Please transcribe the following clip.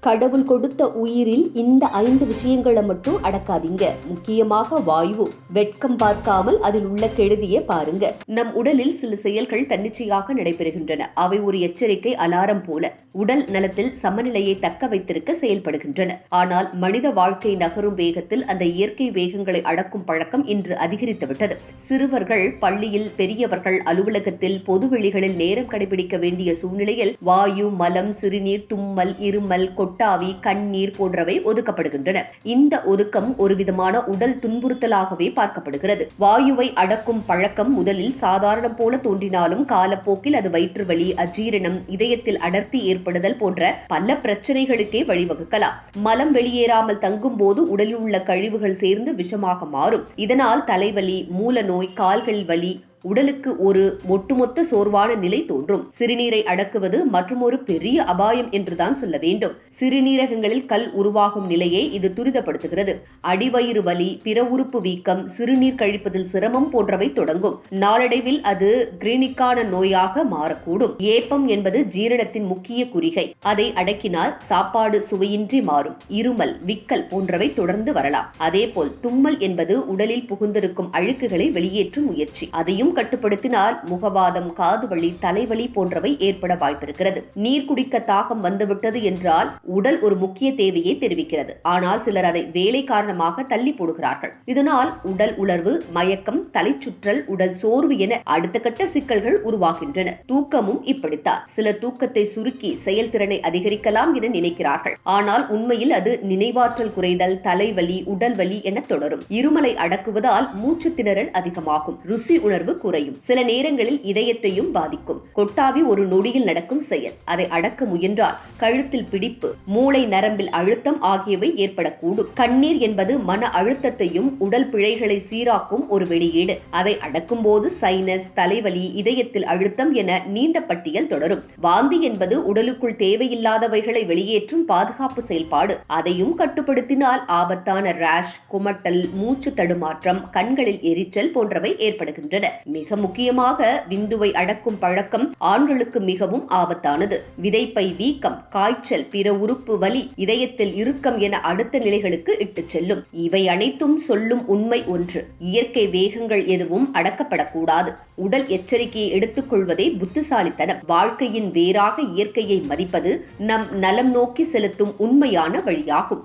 கடவுள் கொடுத்த உயிரில் இந்த ஐந்து விஷயங்களை மட்டும் அடக்காதீங்க. முக்கியமாக வாயு. வெட்கம் பார்க்காமல் அதில் உள்ள கெழுதிய பாருங்க. நம் உடலில் சில செயல்கள் தன்னிச்சையாக நடைபெறுகின்றன. அவை ஒரு எச்சரிக்கை அலாரம் போல உடல் நலத்தில் சமநிலையை தக்க வைத்திருக்க செயல்படுகின்றன. ஆனால் மனித வாழ்க்கை நகரும் வேகத்தில் அந்த இயற்கை வேகங்களை அடக்கும் பழக்கம் இன்று அதிகரித்துவிட்டது. சிறுவர்கள் பள்ளியில் பெரியவர்கள் அலுவலகத்தில் பொதுவெளிகளில் நேரம் கடைபிடிக்க வேண்டிய சூழ்நிலையில் வாயு மலம் சிறுநீர் தும்மல் இருமல் கொட்டாவி கண்ணீர் போன்றவை ஒதுக்கப்படுகின்றன. இந்த ஒதுக்கம் ஒரு விதமான உடல் துன்புறுத்தலாகவே பார்க்கப்படுகிறது. வாயுவை அடக்கும் பழக்கம் முதலில் சாதாரணம் போல தோன்றினாலும் காலப்போக்கில் அது வயிற்று வலி அஜீரணம் இதயத்தில் அடர்த்தி ஏற்படுதல் போன்ற பல பிரச்சனைகளுக்கே வழிவகுக்கலாம். மலம் வெளியேறாமல் தங்கும் போது உடலில் உள்ள கழிவுகள் சேர்ந்து விஷமாக மாறும். இதனால் தலைவலி மூல நோய் கால்கள் வலி உடலுக்கு ஒரு ஒட்டுமொத்த சோர்வான நிலை தோன்றும். சிறுநீரை அடக்குவது மற்றும் ஒரு பெரிய அபாயம் என்றுதான் சொல்ல வேண்டும். சிறுநீரகங்களில் கல் உருவாகும் நிலையை இது துரிதப்படுத்துகிறது. அடிவயிறு வலி பிற உறுப்பு வீக்கம் சிறுநீர் கழிப்பதில் சிரமம் போன்றவை தொடங்கும். நாளடைவில் அது கிரீனிக்கான நோயாக மாறக்கூடும். ஏப்பம் என்பது ஜீரணத்தின் முக்கிய குறிகை. அதை அடக்கினால் சாப்பாடு சுவையின்றி மாறும். இருமல் விக்கல் போன்றவை தொடர்ந்து வரலாம். அதேபோல் தும்மல் என்பது உடலில் புகுந்திருக்கும் அழுக்குகளை வெளியேற்றும் முயற்சி. அதையும் கட்டுப்படுத்தினால் முகவாதம் காதுவலி தலைவலி போன்றவை ஏற்பட வாய்ப்பிருக்கிறது. நீர் குடிக்க தாகம் வந்துவிட்டது என்றால் உடல் ஒரு முக்கிய தேவையை தெரிவிக்கிறது. ஆனால் சிலர் அதை வேலை காரணமாக தள்ளி போடுகிறார்கள். இதனால் உடல் உணர்வு மயக்கம் தலைச்சுற்றல் உடல் சோர்வு என அடுத்த கட்ட சிக்கல்கள் உருவாகின்றன. தூக்கமும் இப்படித்தான். சிலர் தூக்கத்தை சுருக்கி செயல்திறனை அதிகரிக்கலாம் என நினைக்கிறார்கள். ஆனால் உண்மையில் அது நினைவாற்றல் குறைதல் தலைவலி உடல் வலி என தொடரும். இருமலை அடக்குவதால் மூச்சு திணறல் அதிகமாகும். ருசி உணர்வு குறையும். சில நேரங்களில் இதயத்தையும் பாதிக்கும். கொட்டாவி ஒரு நொடியில் நடக்கும் செயல். அதை அடக்க முயன்றால் கழுத்தில் பிடிப்பு மூளை நரம்பில் அழுத்தம் ஆகியவை ஏற்படக்கூடும். கண்ணீர் என்பது மன அழுத்தத்தையும் உடல் பிழைகளை சீராக்கும் ஒரு வெளியீடு. அதை அடக்கும் போது சைனஸ் தலைவலி இதயத்தில் அழுத்தம் என நீண்ட பட்டியல் தொடரும். வாந்தி என்பது உடலுக்குள் தேவையில்லாதவைகளை வெளியேற்றும் பாதுகாப்பு செயல்பாடு. அதையும் கட்டுப்படுத்தினால் ஆபத்தான ரேஷ் குமட்டல் மூச்சு தடுமாற்றம் கண்களில் எரிச்சல் போன்றவை ஏற்படுகின்றன. மிக முக்கியமாக விந்துவை அடக்கும் பழக்கம் ஆண்களுக்கு மிகவும் ஆபத்தானது. விதைப்பை வீக்கம் காய்ச்சல் பிற உறுப்பு வலி இதயத்தில் இறுக்கம் என அடுத்த நிலைகளுக்கு இட்டுச் செல்லும். இவை அனைத்தும் சொல்லும் உண்மை ஒன்று. இயற்கை வேகங்கள் எதுவும் அடக்கப்படக்கூடாது. உடல் எச்சரிக்கையை எடுத்துக்கொள்வதே புத்திசாலித்தனம். வாழ்க்கையின் வேறாக இயற்கையை மதிப்பது நம் நலம் நோக்கி செலுத்தும் உண்மையான வழியாகும்.